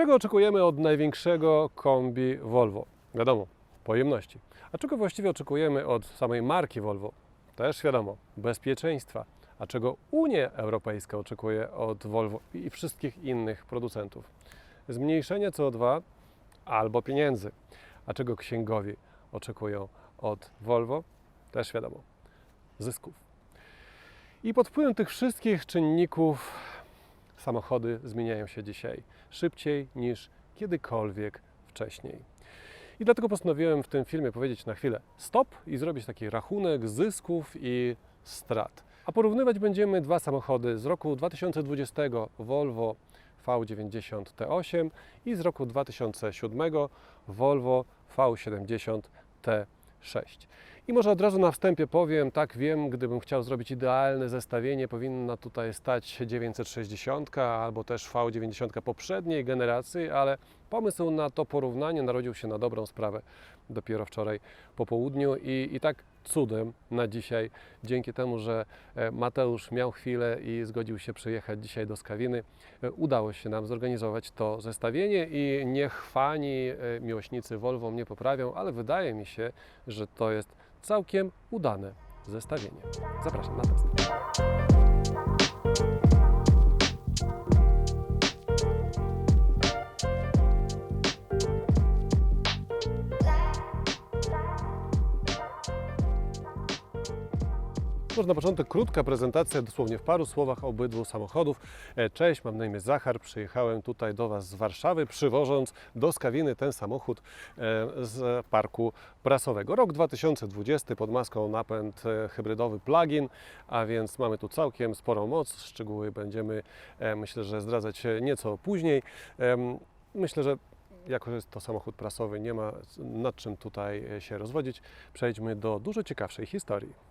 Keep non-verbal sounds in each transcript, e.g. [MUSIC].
Czego oczekujemy od największego kombi Volvo? Wiadomo, pojemności. A czego właściwie oczekujemy od samej marki Volvo? Też wiadomo, bezpieczeństwa. A czego Unia Europejska oczekuje od Volvo i wszystkich innych producentów? Zmniejszenie CO2 albo pieniędzy. A czego księgowi oczekują od Volvo? Też wiadomo, zysków. I pod wpływem tych wszystkich czynników samochody zmieniają się dzisiaj szybciej niż kiedykolwiek wcześniej. I dlatego postanowiłem w tym filmie powiedzieć na chwilę stop i zrobić taki rachunek zysków i strat. A porównywać będziemy dwa samochody z roku 2020 Volvo V90 T8 i z roku 2007 Volvo V70 T6. I może od razu na wstępie powiem, tak wiem, gdybym chciał zrobić idealne zestawienie, powinna tutaj stać 960 albo też V90 poprzedniej generacji, ale pomysł na to porównanie narodził się na dobrą sprawę dopiero wczoraj po południu i, i tak cudem na dzisiaj, dzięki temu, że e, Mateusz miał chwilę i zgodził się przyjechać dzisiaj do Skawiny, e, udało się nam zorganizować to zestawienie i niech fani, e, miłośnicy Volvo mnie poprawią, ale wydaje mi się, że to jest całkiem udane zestawienie. Zapraszam na test. Może na początek krótka prezentacja, dosłownie w paru słowach obydwu samochodów. E, Cześć, mam na imię Zachar. Przyjechałem tutaj do Was z Warszawy, przywożąc do Skawiny ten samochód e, z parku prasowego. Rok 2020 pod maską napęd e, hybrydowy plug-in, a więc mamy tu całkiem sporą moc. Szczegóły będziemy, myślę, że zdradzać nieco później. Myślę, że jako że jest to samochód prasowy, nie ma nad czym tutaj się rozwodzić. Przejdźmy do dużo ciekawszej historii.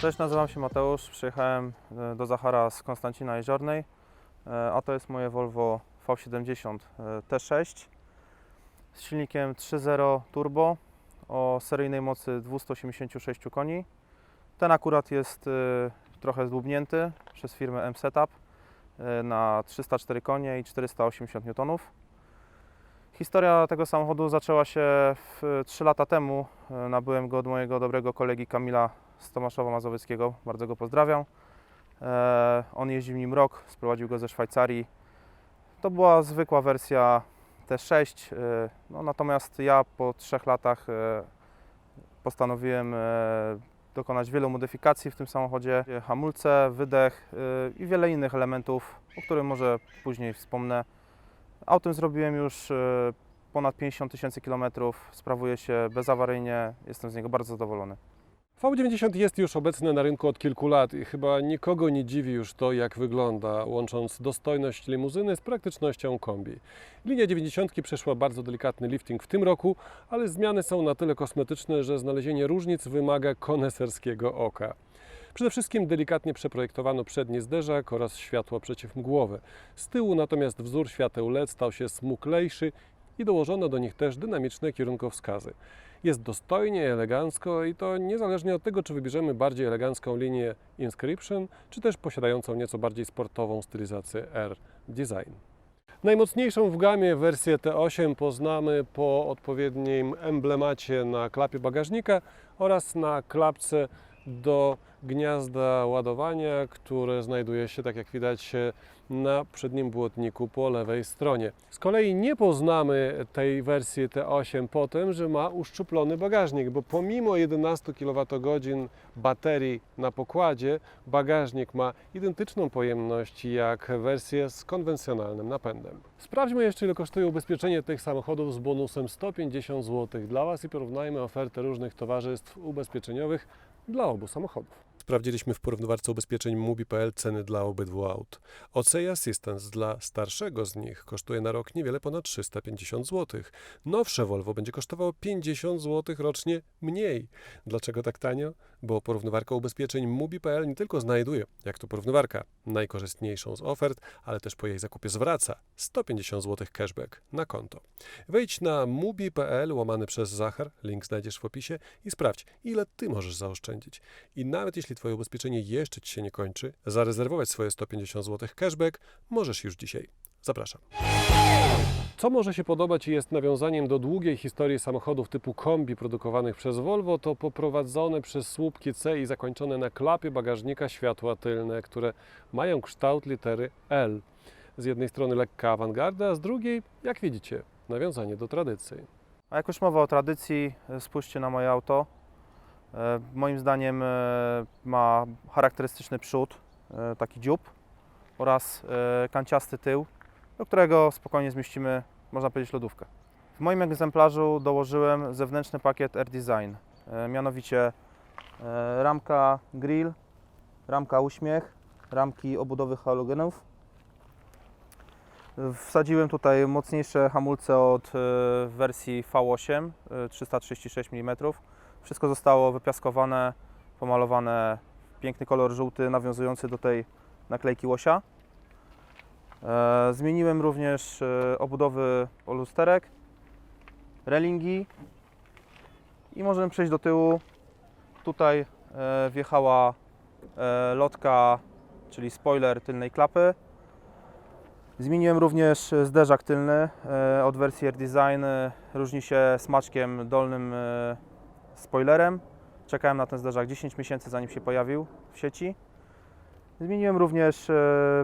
Cześć, nazywam się Mateusz. Przyjechałem e, do Zachara z Konstancina Jeziornej, e, a to jest moje Volvo V70 e, T6 z silnikiem 3.0 turbo o seryjnej mocy 286 koni. Ten akurat jest trochę zdłubnięty przez firmę M-Setup e, na 304 konie i 480 N. Historia tego samochodu zaczęła się w, 3 lata temu. E, Nabyłem go od mojego dobrego kolegi Kamila z Tomaszowa Mazowieckiego. Bardzo go pozdrawiam. E, on jeździł nim rok, sprowadził go ze Szwajcarii. To była zwykła wersja T6. E, no, natomiast ja po trzech latach postanowiłem dokonać wielu modyfikacji w tym samochodzie. Hamulce, wydech e, i wiele innych elementów, o których może później wspomnę. Autem zrobiłem już e, ponad 50 tysięcy kilometrów. Sprawuje się bezawaryjnie. Jestem z niego bardzo zadowolony. V90 jest już obecny na rynku od kilku lat i chyba nikogo nie dziwi już to, jak wygląda, łącząc dostojność limuzyny z praktycznością kombi. Linia 90 przeszła bardzo delikatny lifting w tym roku, ale zmiany są na tyle kosmetyczne, że znalezienie różnic wymaga koneserskiego oka. Przede wszystkim delikatnie przeprojektowano przedni zderzak oraz światło przeciwmgłowe. Z tyłu natomiast wzór świateł LED stał się smuklejszy i dołożono do nich też dynamiczne kierunkowskazy. Jest dostojnie, elegancko i to niezależnie od tego, czy wybierzemy bardziej elegancką linię Inscription, czy też posiadającą nieco bardziej sportową stylizację R Design. Najmocniejszą w gamie wersję T8 poznamy po odpowiednim emblemacie na klapie bagażnika oraz na klapce do gniazda ładowania, które znajduje się, tak jak widać, na przednim błotniku po lewej stronie. Z kolei nie poznamy tej wersji T8 po tym, że ma uszczuplony bagażnik, bo pomimo 11 kWh baterii na pokładzie, bagażnik ma identyczną pojemność jak wersje z konwencjonalnym napędem. Sprawdźmy jeszcze, ile kosztuje ubezpieczenie tych samochodów z bonusem 150 zł dla Was i porównajmy ofertę różnych towarzystw ubezpieczeniowych dla obu samochodów. Sprawdziliśmy w porównywarce ubezpieczeń Mubi.pl ceny dla obydwu aut. OC Assistance dla starszego z nich kosztuje na rok niewiele ponad 350 zł. Nowsze Volvo będzie kosztowało 50 zł rocznie mniej. Dlaczego tak tanio? Bo porównywarka ubezpieczeń Mubi.pl nie tylko znajduje, jak to porównywarka, najkorzystniejszą z ofert, ale też po jej zakupie zwraca 150 zł cashback na konto. Wejdź na mubi.pl łamany przez Zachar, link znajdziesz w opisie i sprawdź, ile ty możesz zaoszczędzić. I nawet jeśli twoje ubezpieczenie jeszcze ci się nie kończy, zarezerwować swoje 150 zł cashback możesz już dzisiaj. Zapraszam. Co może się podobać i jest nawiązaniem do długiej historii samochodów typu kombi produkowanych przez Volvo, to poprowadzone przez słupki C i zakończone na klapie bagażnika światła tylne, które mają kształt litery L. Z jednej strony lekka awangarda, a z drugiej, jak widzicie, nawiązanie do tradycji. A jak już mowa o tradycji, spójrzcie na moje auto. E, Moim zdaniem e, ma charakterystyczny przód, e, taki dziób oraz kanciasty tył, do którego spokojnie zmieścimy, można powiedzieć, lodówkę. W moim egzemplarzu dołożyłem zewnętrzny pakiet Air Design, mianowicie ramka grill, ramka uśmiech, ramki obudowy halogenów. Wsadziłem tutaj mocniejsze hamulce od wersji V8 e, 336 mm. Wszystko zostało wypiaskowane, pomalowane w piękny kolor żółty nawiązujący do tej naklejki łosia. E, Zmieniłem również e, obudowy lusterek, relingi i możemy przejść do tyłu. Tutaj e, wjechała lotka, czyli spoiler tylnej klapy. Zmieniłem również zderzak tylny od wersji Air Design. Różni się smaczkiem dolnym spoilerem. Czekałem na ten zderzak 10 miesięcy zanim się pojawił w sieci. Zmieniłem również e,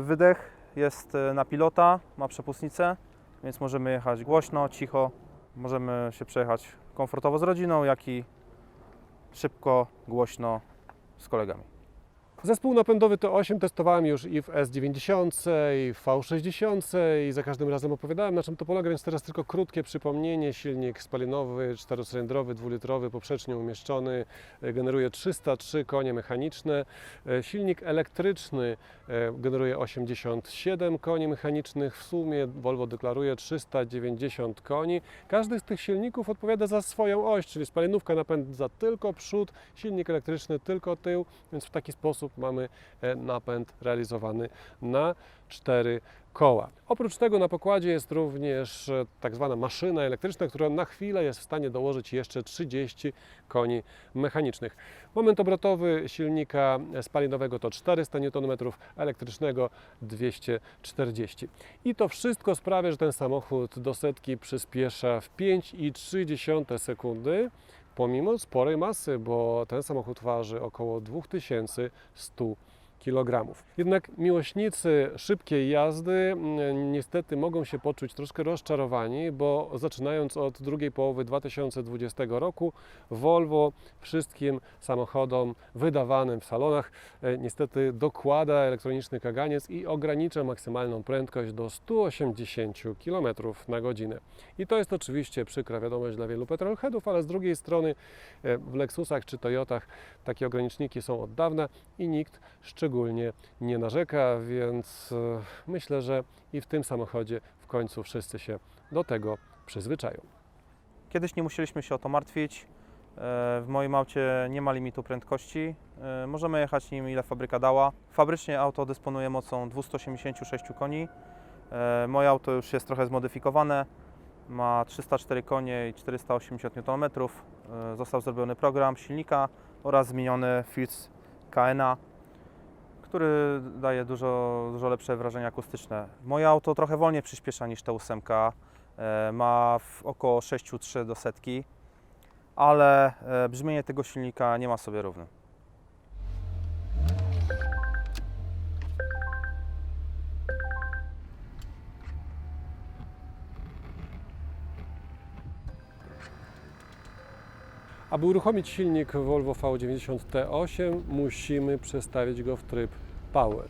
wydech. Jest e, na pilota, ma przepustnicę, więc możemy jechać głośno, cicho. Możemy się przejechać komfortowo z rodziną, jak i szybko, głośno z kolegami. Zespół napędowy T8 testowałem już i w S90, i w V60 i za każdym razem opowiadałem na czym to polega, więc teraz tylko krótkie przypomnienie. Silnik spalinowy, czterocylindrowy, dwulitrowy, poprzecznie umieszczony, e, generuje 303 konie mechaniczne. E, Silnik elektryczny e, generuje 87 koni mechanicznych. W sumie Volvo deklaruje 390 koni. Każdy z tych silników odpowiada za swoją oś, czyli spalinówka napędza tylko przód, silnik elektryczny tylko tył, więc w taki sposób mamy e, napęd realizowany na cztery koła. Oprócz tego na pokładzie jest również e, tak zwana maszyna elektryczna, która na chwilę jest w stanie dołożyć jeszcze 30 koni mechanicznych. Moment obrotowy silnika spalinowego to 400 Nm, elektrycznego 240. I to wszystko sprawia, że ten samochód do setki przyspiesza w 5,3 sekundy pomimo sporej masy, bo ten samochód waży około 2100 kg. Jednak miłośnicy szybkiej jazdy mm, niestety mogą się poczuć troszkę rozczarowani, bo zaczynając od drugiej połowy 2020 roku Volvo wszystkim samochodom wydawanym w salonach e, niestety dokłada elektroniczny kaganiec i ogranicza maksymalną prędkość do 180 km na godzinę. I to jest oczywiście przykra wiadomość dla wielu petrolheadów, ale z drugiej strony e, w Lexusach czy Toyotach takie ograniczniki są od dawna i nikt szczególnie nie narzeka, więc e, myślę, że i w tym samochodzie w końcu wszyscy się do tego przyzwyczają. Kiedyś nie musieliśmy się o to martwić. E, W moim aucie nie ma limitu prędkości. E, Możemy jechać nim ile fabryka dała. Fabrycznie auto dysponuje mocą 286 koni. Moje auto już jest trochę zmodyfikowane. Ma 304 konie i 480 Nm. Został zrobiony program silnika oraz zmieniony filtr KNA, który daje dużo, dużo lepsze wrażenie akustyczne. Moje auto trochę wolniej przyspiesza niż ta ósemka. E, ma około 6,3 do setki, ale e, brzmienie tego silnika nie ma sobie równy. Aby uruchomić silnik Volvo V90 T8 musimy przestawić go w tryb Power.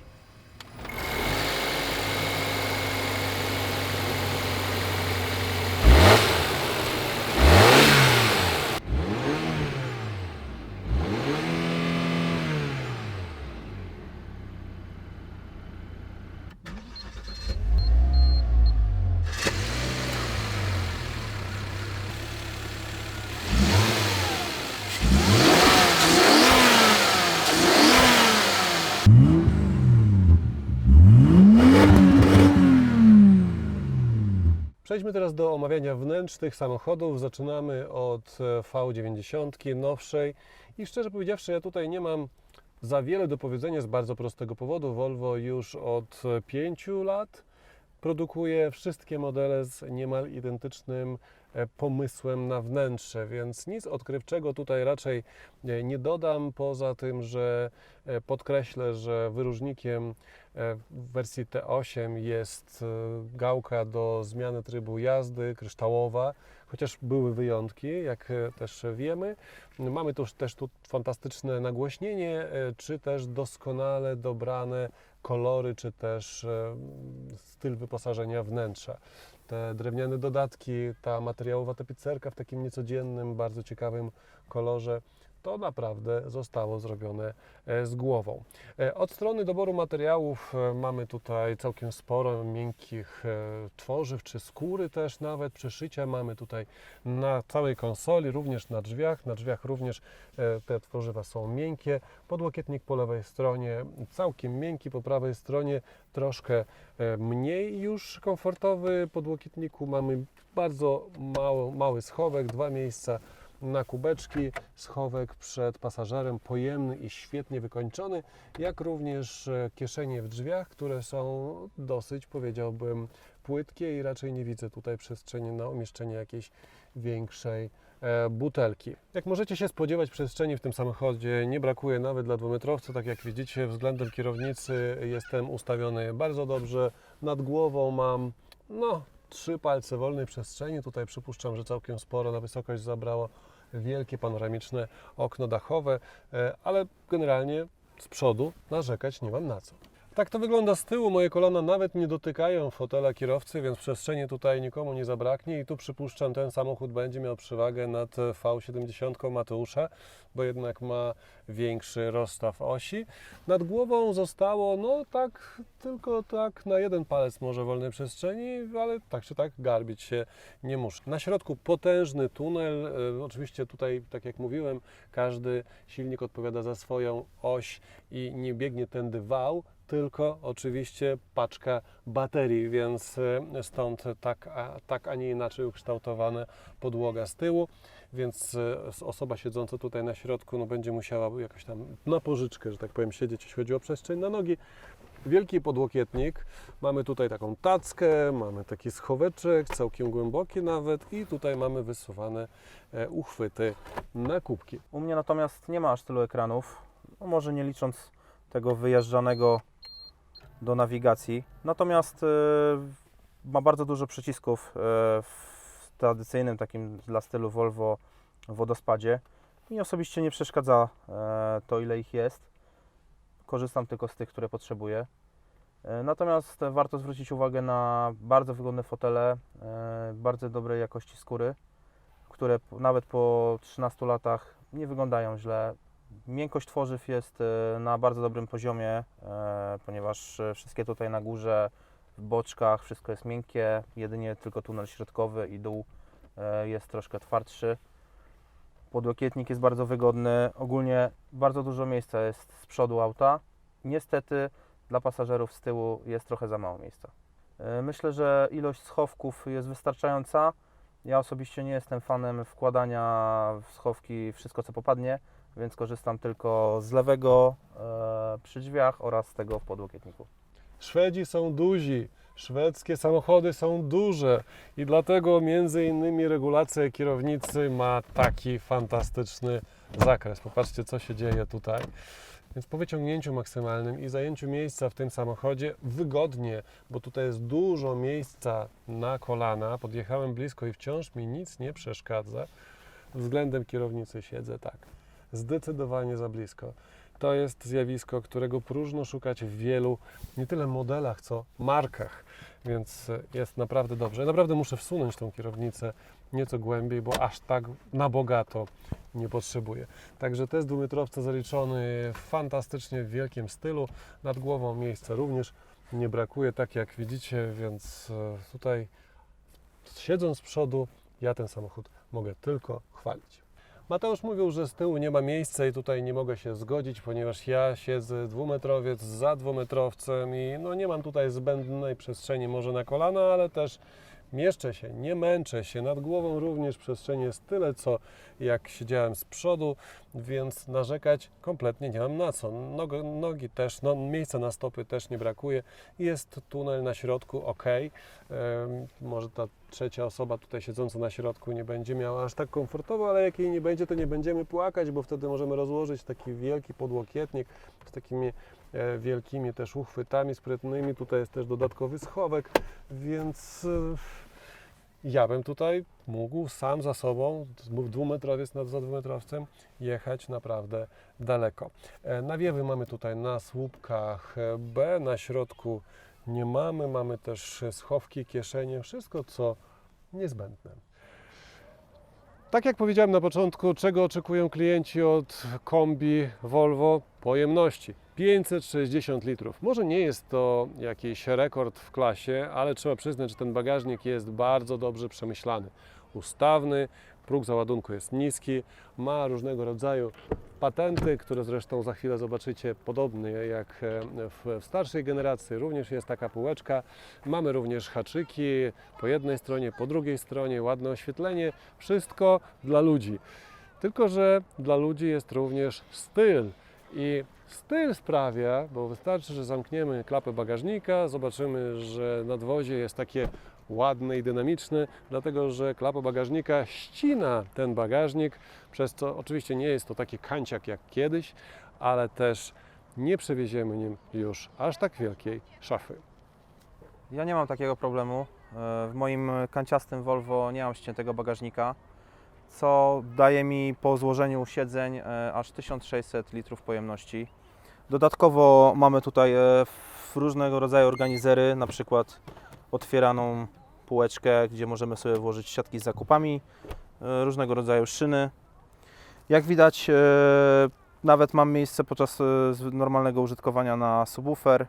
Przejdźmy teraz do omawiania wnętrz tych samochodów. Zaczynamy od e, V90 nowszej i szczerze powiedziawszy, ja tutaj nie mam za wiele do powiedzenia z bardzo prostego powodu. Volvo już od 5 lat produkuje wszystkie modele z niemal identycznym e, pomysłem na wnętrze, więc nic odkrywczego tutaj raczej e, nie dodam, poza tym, że e, podkreślę, że wyróżnikiem e, w wersji T8 jest e, gałka do zmiany trybu jazdy kryształowa, chociaż były wyjątki, jak e, też wiemy. Mamy tu też tu fantastyczne nagłośnienie, e, czy też doskonale dobrane kolory, czy też e, styl wyposażenia wnętrza. Te drewniane dodatki, ta materiałowa tapicerka w takim niecodziennym, bardzo ciekawym kolorze, to naprawdę zostało zrobione e, z głową. E, Od strony doboru materiałów e, mamy tutaj całkiem sporo miękkich tworzyw, czy skóry też nawet, przyszycia mamy tutaj na całej konsoli, również na drzwiach. Na drzwiach również te tworzywa są miękkie. Podłokietnik po lewej stronie całkiem miękki, po prawej stronie troszkę mniej już komfortowy. Podłokietniku mamy bardzo mało, mały schowek, dwa miejsca na kubeczki, schowek przed pasażerem pojemny i świetnie wykończony, jak również e, kieszenie w drzwiach, które są dosyć, powiedziałbym, płytkie i raczej nie widzę tutaj przestrzeni na umieszczenie jakiejś większej e, butelki. Jak możecie się spodziewać, przestrzeni w tym samochodzie nie brakuje nawet dla dwumetrowca. Tak jak widzicie, względem kierownicy jestem ustawiony bardzo dobrze. Nad głową mam no, trzy palce wolnej przestrzeni. Tutaj przypuszczam, że całkiem sporo na wysokość zabrało wielkie panoramiczne okno dachowe, e, ale generalnie z przodu narzekać nie mam na co. Tak to wygląda z tyłu. Moje kolana nawet nie dotykają fotela kierowcy, więc przestrzeni tutaj nikomu nie zabraknie. I tu przypuszczam, ten samochód będzie miał przewagę nad V70 Mateusza, bo jednak ma większy rozstaw osi. Nad głową zostało, no tak, tylko tak na jeden palec może wolnej przestrzeni, ale tak czy tak garbić się nie muszę. Na środku potężny tunel. E, Oczywiście tutaj, tak jak mówiłem, każdy silnik odpowiada za swoją oś i nie biegnie tędy wał, tylko oczywiście paczka baterii, więc e, stąd tak, a, tak, a nie inaczej ukształtowana podłoga z tyłu, więc e, osoba siedząca tutaj na środku no, będzie musiała jakoś tam na pożyczkę, że tak powiem, siedzieć, jeśli chodzi o przestrzeń na nogi. Wielki podłokietnik, mamy tutaj taką tackę, mamy taki schoweczek, całkiem głęboki nawet i tutaj mamy wysuwane e, uchwyty na kubki. U mnie natomiast nie ma aż tylu ekranów, no może nie licząc tego wyjeżdżanego do nawigacji. Natomiast y, ma bardzo dużo przycisków y, w tradycyjnym takim dla stylu Volvo wodospadzie. Mi osobiście nie przeszkadza y, to ile ich jest. Korzystam tylko z tych, które potrzebuję. Natomiast warto zwrócić uwagę na bardzo wygodne fotele, bardzo dobrej jakości skóry, które nawet po 13 latach nie wyglądają źle. Miękkość tworzyw jest e, na bardzo dobrym poziomie, e, ponieważ e, wszystkie tutaj na górze, w boczkach, wszystko jest miękkie, jedynie tylko tunel środkowy i dół jest troszkę twardszy. Podłokietnik jest bardzo wygodny, ogólnie bardzo dużo miejsca jest z przodu auta. Niestety dla pasażerów z tyłu jest trochę za mało miejsca. Myślę, że ilość schowków jest wystarczająca. Ja osobiście nie jestem fanem wkładania w schowki wszystko co popadnie, więc korzystam tylko z lewego e, przy drzwiach oraz z tego w podłokietniku. Szwedzi są duzi, szwedzkie samochody są duże i dlatego między innymi regulacja kierownicy ma taki fantastyczny zakres. Popatrzcie, co się dzieje tutaj. Więc po wyciągnięciu maksymalnym i zajęciu miejsca w tym samochodzie wygodnie, bo tutaj jest dużo miejsca na kolana, podjechałem blisko i wciąż mi nic nie przeszkadza. Względem kierownicy siedzę tak, zdecydowanie za blisko. To jest zjawisko, którego próżno szukać w wielu nie tyle modelach, co markach, więc e, jest naprawdę dobrze. Naprawdę muszę wsunąć tą kierownicę nieco głębiej, bo aż tak na bogato nie potrzebuję. Także test dwumetrowca zaliczony fantastycznie w wielkim stylu. Nad głową miejsca również nie brakuje, tak jak widzicie, więc e, tutaj siedząc z przodu, ja ten samochód mogę tylko chwalić. Mateusz mówił, że z tyłu nie ma miejsca i tutaj nie mogę się zgodzić, ponieważ ja siedzę dwumetrowiec za dwumetrowcem i no nie mam tutaj zbędnej przestrzeni może na kolana, ale też mieszczę się, nie męczę się. Nad głową również przestrzeni jest tyle, co jak siedziałem z przodu, więc narzekać kompletnie nie mam na co. Nogo, nogi też, no, miejsca na stopy też nie brakuje. Jest tunel na środku, ok. może ta trzecia osoba tutaj siedząca na środku nie będzie miała aż tak komfortowo, ale jak jej nie będzie, to nie będziemy płakać, bo wtedy możemy rozłożyć taki wielki podłokietnik z takimi e, wielkimi też uchwytami sprytnymi. Tutaj jest też dodatkowy schowek, więc e, ja bym tutaj mógł sam za sobą, dwumetrowiec nad za dwumetrowcem, jechać naprawdę daleko. E, Nawiewy mamy tutaj na słupkach B, na środku nie mamy, mamy też schowki, kieszenie, wszystko co niezbędne. Tak jak powiedziałem na początku, czego oczekują klienci od kombi Volvo? Pojemności. 560 litrów. Może nie jest to jakiś rekord w klasie, ale trzeba przyznać, że ten bagażnik jest bardzo dobrze przemyślany. Ustawny, próg załadunku jest niski, ma różnego rodzaju patenty, które zresztą za chwilę zobaczycie, podobne jak e, w, starszej generacji. Również jest taka półeczka. Mamy również haczyki po jednej stronie, po drugiej stronie, ładne oświetlenie. Wszystko dla ludzi. Tylko, że dla ludzi jest również styl. I styl sprawia, bo wystarczy, że zamkniemy klapę bagażnika, zobaczymy, że nadwozie jest takie ładne i dynamiczne, dlatego że klapa bagażnika ścina ten bagażnik, przez co oczywiście nie jest to taki kanciak jak kiedyś, ale też nie przewieziemy nim już aż tak wielkiej szafy. Ja nie mam takiego problemu. E, W moim kanciastym Volvo nie mam ściętego bagażnika, co daje mi po złożeniu siedzeń e, aż 1600 litrów pojemności. Dodatkowo mamy tutaj e, różnego rodzaju organizery, na przykład otwieraną półeczkę, gdzie możemy sobie włożyć siatki z zakupami, e, różnego rodzaju szyny. Jak widać, e, nawet mam miejsce podczas e, normalnego użytkowania na subwoofer.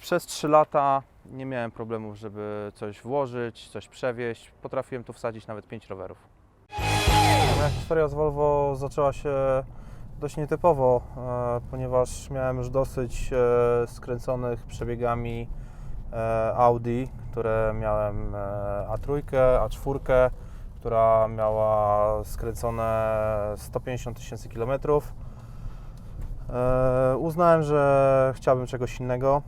Przez 3 lata nie miałem problemów, żeby coś włożyć, coś przewieźć. Potrafiłem tu wsadzić nawet 5 rowerów. Moja historia z Volvo zaczęła się dość nietypowo, ponieważ miałem już dosyć skręconych przebiegami Audi, które miałem e, A3, A4, która miała skręcone 150 tysięcy kilometrów. E, Uznałem, że chciałbym czegoś innego.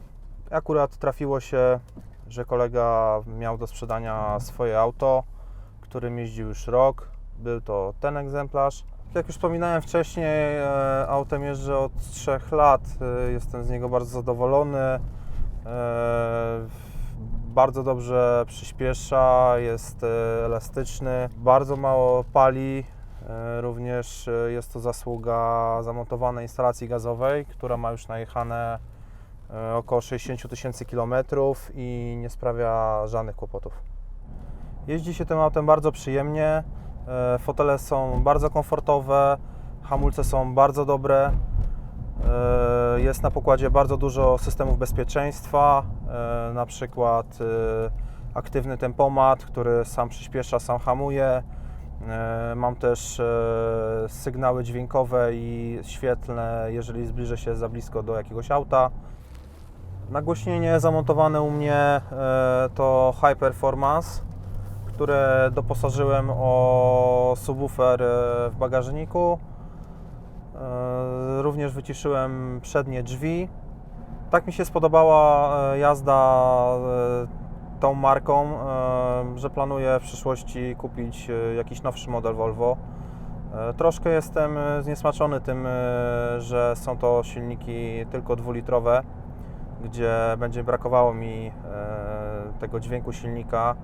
Akurat trafiło się, że kolega miał do sprzedania swoje auto, którym jeździł już rok. Był to ten egzemplarz. Jak już wspominałem wcześniej, e, autem jeżdżę od 3 lat. E, Jestem z niego bardzo zadowolony. E, Bardzo dobrze przyspiesza, jest e, elastyczny, bardzo mało pali. E, Również jest to zasługa zamontowanej instalacji gazowej, która ma już najechane około 60 tysięcy kilometrów i nie sprawia żadnych kłopotów. Jeździ się tym autem bardzo przyjemnie, fotele są bardzo komfortowe, hamulce są bardzo dobre, jest na pokładzie bardzo dużo systemów bezpieczeństwa, e, na przykład e, aktywny tempomat, który sam przyspiesza, sam hamuje. E, Mam też e, sygnały dźwiękowe i świetlne, jeżeli zbliżę się za blisko do jakiegoś auta. Nagłośnienie zamontowane u mnie e, to High Performance, które doposażyłem o subwoofer e, w bagażniku. Również wyciszyłem przednie drzwi. Tak mi się spodobała e, jazda e, tą marką, e, że planuję w przyszłości kupić jakiś nowszy model Volvo. Troszkę jestem zniesmaczony tym, że są to silniki tylko dwulitrowe, gdzie będzie brakowało mi tego dźwięku silnika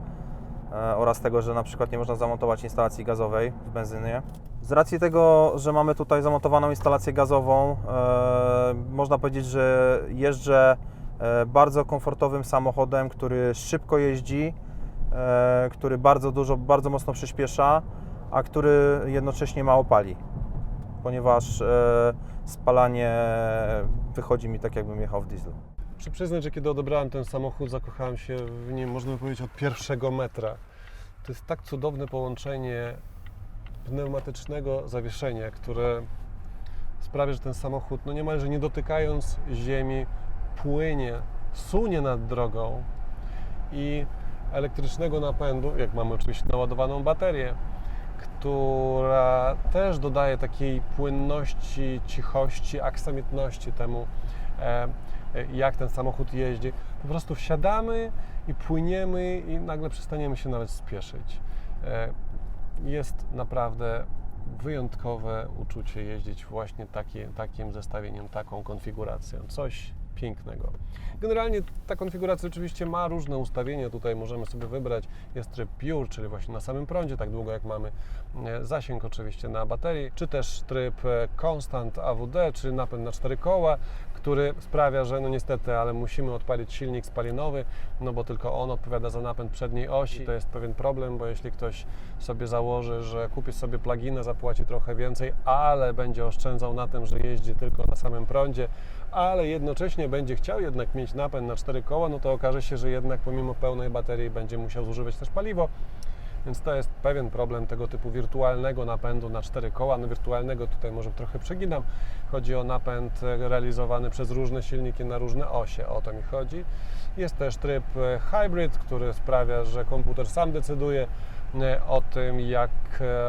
oraz tego, że na przykład nie można zamontować instalacji gazowej w benzynie. Z racji tego, że mamy tutaj zamontowaną instalację gazową, e, można powiedzieć, że jeżdżę e, bardzo komfortowym samochodem, który szybko jeździ, e, który bardzo dużo, bardzo mocno przyspiesza, a który jednocześnie mało pali, ponieważ e, spalanie wychodzi mi tak, jakbym jechał w dieslu. Muszę przyznać, że kiedy odebrałem ten samochód, zakochałem się w nim, można by powiedzieć, od pierwszego metra. To jest tak cudowne połączenie pneumatycznego zawieszenia, które sprawia, że ten samochód, no niemalże nie dotykając ziemi, płynie, sunie nad drogą i elektrycznego napędu, jak mamy oczywiście naładowaną baterię, która też dodaje takiej płynności, cichości, aksamitności temu, e, jak ten samochód jeździ. Po prostu wsiadamy i płyniemy i nagle przestaniemy się nawet spieszyć. E, Jest naprawdę wyjątkowe uczucie jeździć właśnie takim zestawieniem, taką konfiguracją. Coś pięknego. Generalnie ta konfiguracja oczywiście ma różne ustawienia. Tutaj możemy sobie wybrać. Jest tryb Pure, czyli właśnie na samym prądzie, tak długo jak mamy e, zasięg oczywiście na baterii, czy też tryb e, Constant AWD, czy napęd na cztery koła, który sprawia, że no niestety, ale musimy odpalić silnik spalinowy, no bo tylko on odpowiada za napęd przedniej osi. To jest pewien problem, bo jeśli ktoś sobie założy, że kupi sobie plugina, zapłaci trochę więcej, ale będzie oszczędzał na tym, że jeździ tylko na samym prądzie, ale jednocześnie będzie chciał jednak mieć napęd na cztery koła, no to okaże się, że jednak pomimo pełnej baterii będzie musiał zużywać też paliwo. Więc to jest pewien problem tego typu wirtualnego napędu na cztery koła. No wirtualnego tutaj może trochę przeginam. Chodzi o napęd e, realizowany przez różne silniki na różne osie. O to mi chodzi. Jest też tryb e, hybrid, który sprawia, że komputer sam decyduje e, o tym, jak,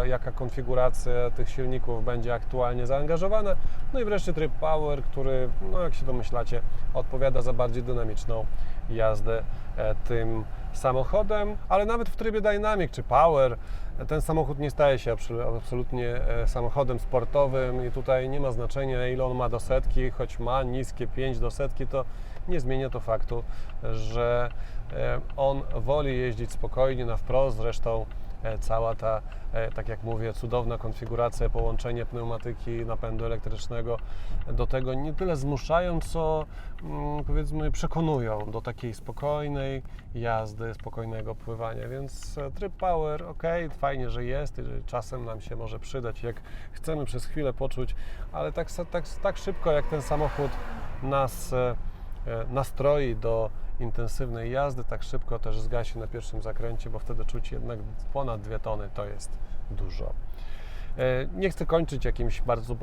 jaka konfiguracja tych silników będzie aktualnie zaangażowana. No i wreszcie tryb power, który, no jak się domyślacie, odpowiada za bardziej dynamiczną jazdę tym samochodem, ale nawet w trybie dynamic czy power. Ten samochód nie staje się absolu- absolutnie e, samochodem sportowym i tutaj nie ma znaczenia ile on ma do setki, choć ma niskie 5 do setki, to nie zmienia to faktu, że e, on woli jeździć spokojnie na wprost, zresztą cała ta, e, tak jak mówię, cudowna konfiguracja, połączenie pneumatyki, napędu elektrycznego do tego nie tyle zmuszają, co mm, powiedzmy przekonują do takiej spokojnej jazdy, spokojnego pływania, więc e, tryb power, ok, fajnie, że jest, czasem nam się może przydać, jak chcemy przez chwilę poczuć, ale tak, tak, tak szybko jak ten samochód nas e, e, nastroi do intensywnej jazdy, tak szybko też zgasi na pierwszym zakręcie, bo wtedy czuć jednak ponad 2 tony to jest dużo. E, Nie chcę kończyć jakimś bardzo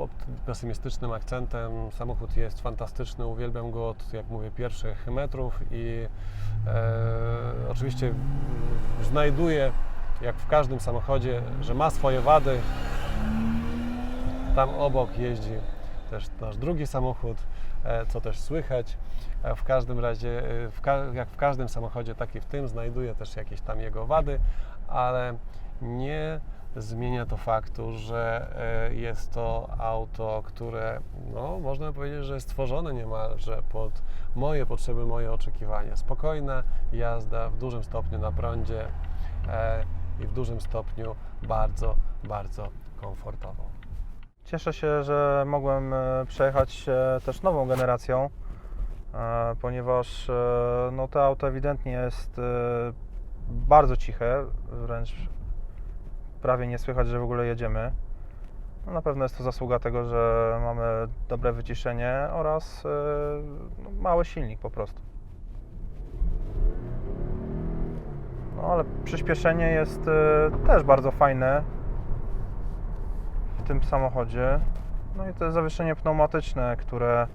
pesymistycznym akcentem. Samochód jest fantastyczny, uwielbiam go od, jak mówię, pierwszych metrów i e, oczywiście znajduję, jak w każdym samochodzie, że ma swoje wady. Tam obok jeździ też nasz drugi samochód, e, co też słychać. W każdym razie, e, w ka- jak w każdym samochodzie, tak i w tym, znajduję też jakieś tam jego wady, ale nie zmienia to faktu, że e, jest to auto, które, no, można powiedzieć, że jest stworzone niemalże pod moje potrzeby, moje oczekiwania. Spokojna jazda w dużym stopniu na prądzie e, i w dużym stopniu bardzo, bardzo komfortowo. Cieszę się, że mogłem e, przejechać e, też nową generacją, ponieważ e, no, to auto ewidentnie jest e, bardzo ciche, wręcz prawie nie słychać, że w ogóle jedziemy. No, na pewno jest to zasługa tego, że mamy dobre wyciszenie oraz e, no, mały silnik po prostu. No ale przyspieszenie jest e, też bardzo fajne w tym samochodzie. No i to jest zawieszenie pneumatyczne, które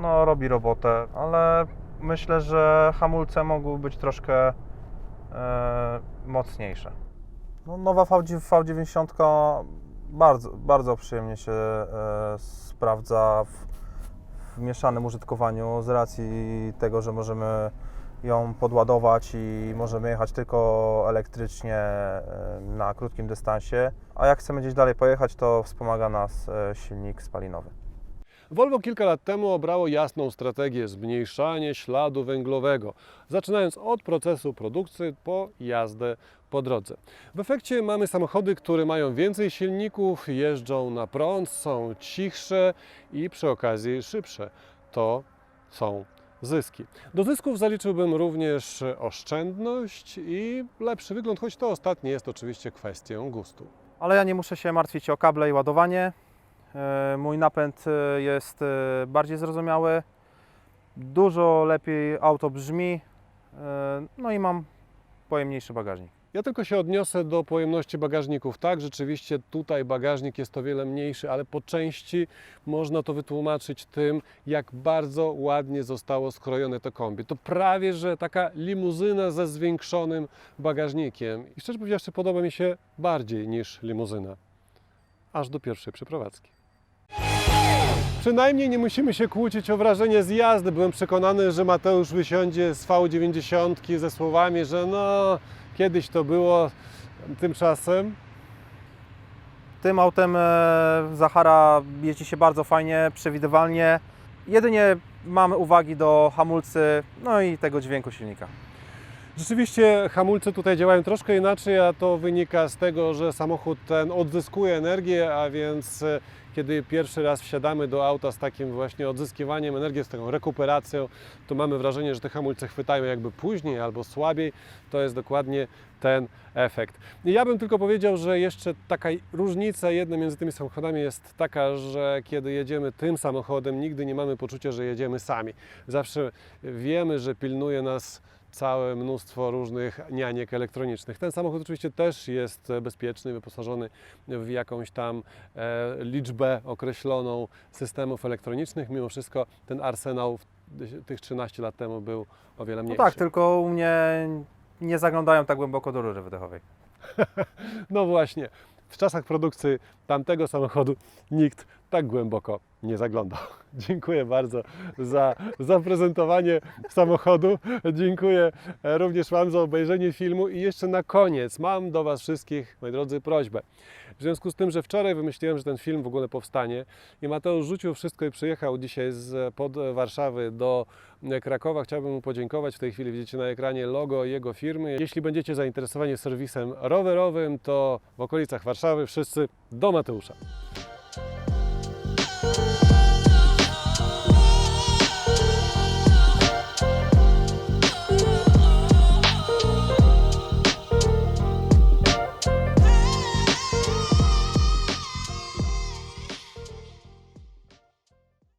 no, robi robotę, ale myślę, że hamulce mogły być troszkę e, mocniejsze. No, nowa V9 V90 bardzo, bardzo przyjemnie się e, sprawdza w, w mieszanym użytkowaniu z racji tego, że możemy ją podładować i możemy jechać tylko elektrycznie e, na krótkim dystansie. A jak chcemy gdzieś dalej pojechać, to wspomaga nas e, silnik spalinowy. Volvo kilka lat temu obrało jasną strategię zmniejszania śladu węglowego, zaczynając od procesu produkcji po jazdę po drodze. W efekcie mamy samochody, które mają więcej silników, jeżdżą na prąd, są cichsze i przy okazji szybsze. To są zyski. Do zysków zaliczyłbym również oszczędność i lepszy wygląd, choć to ostatnie jest oczywiście kwestią gustu. Ale ja nie muszę się martwić o kable i ładowanie. E, Mój napęd e, jest e, bardziej zrozumiały. Dużo lepiej auto brzmi. No i mam pojemniejszy bagażnik. Ja tylko się odniosę do pojemności bagażników. Tak, rzeczywiście tutaj bagażnik jest o wiele mniejszy, ale po części można to wytłumaczyć tym, jak bardzo ładnie zostało skrojone to kombi. To prawie, że taka limuzyna ze zwiększonym bagażnikiem. I szczerze powiedziawszy, podoba mi się bardziej niż limuzyna. Aż do pierwszej przeprowadzki. Przynajmniej nie musimy się kłócić o wrażenie z jazdy. Byłem przekonany, że Mateusz wysiądzie z V90 ze słowami, że no, kiedyś to było, tymczasem Tym autem e, Zahara jeździ się bardzo fajnie, przewidywalnie. Jedynie mamy uwagi do hamulcy, no i tego dźwięku silnika. Rzeczywiście hamulce tutaj działają troszkę inaczej, a to wynika z tego, że samochód ten odzyskuje energię, a więc e, kiedy pierwszy raz wsiadamy do auta z takim właśnie odzyskiwaniem energii, z taką rekuperacją, to mamy wrażenie, że te hamulce chwytają jakby później albo słabiej. To jest dokładnie ten efekt. I ja bym tylko powiedział, że jeszcze taka różnica jedna między tymi samochodami jest taka, że kiedy jedziemy tym samochodem, nigdy nie mamy poczucia, że jedziemy sami. Zawsze wiemy, że pilnuje nas całe mnóstwo różnych nianiek elektronicznych. Ten samochód oczywiście też jest bezpieczny, wyposażony w jakąś tam e, liczbę określoną systemów elektronicznych. Mimo wszystko ten arsenał tych 13 lat temu był o wiele No mniejszy. tak, tylko u mnie nie zaglądają tak głęboko do rury wydechowej. [LAUGHS] No właśnie, w czasach produkcji tamtego samochodu nikt tak głęboko nie zaglądał. [LAUGHS] Dziękuję bardzo za zaprezentowanie samochodu. Dziękuję e, również Wam za obejrzenie filmu i jeszcze na koniec mam do Was wszystkich, moi drodzy, prośbę. W związku z tym, że wczoraj wymyśliłem, że ten film w ogóle powstanie i Mateusz rzucił wszystko i przyjechał dzisiaj z pod Warszawy do Krakowa, chciałbym mu podziękować. W tej chwili widzicie na ekranie logo jego firmy. Jeśli będziecie zainteresowani serwisem rowerowym, to w okolicach Warszawy wszyscy do Mateusza.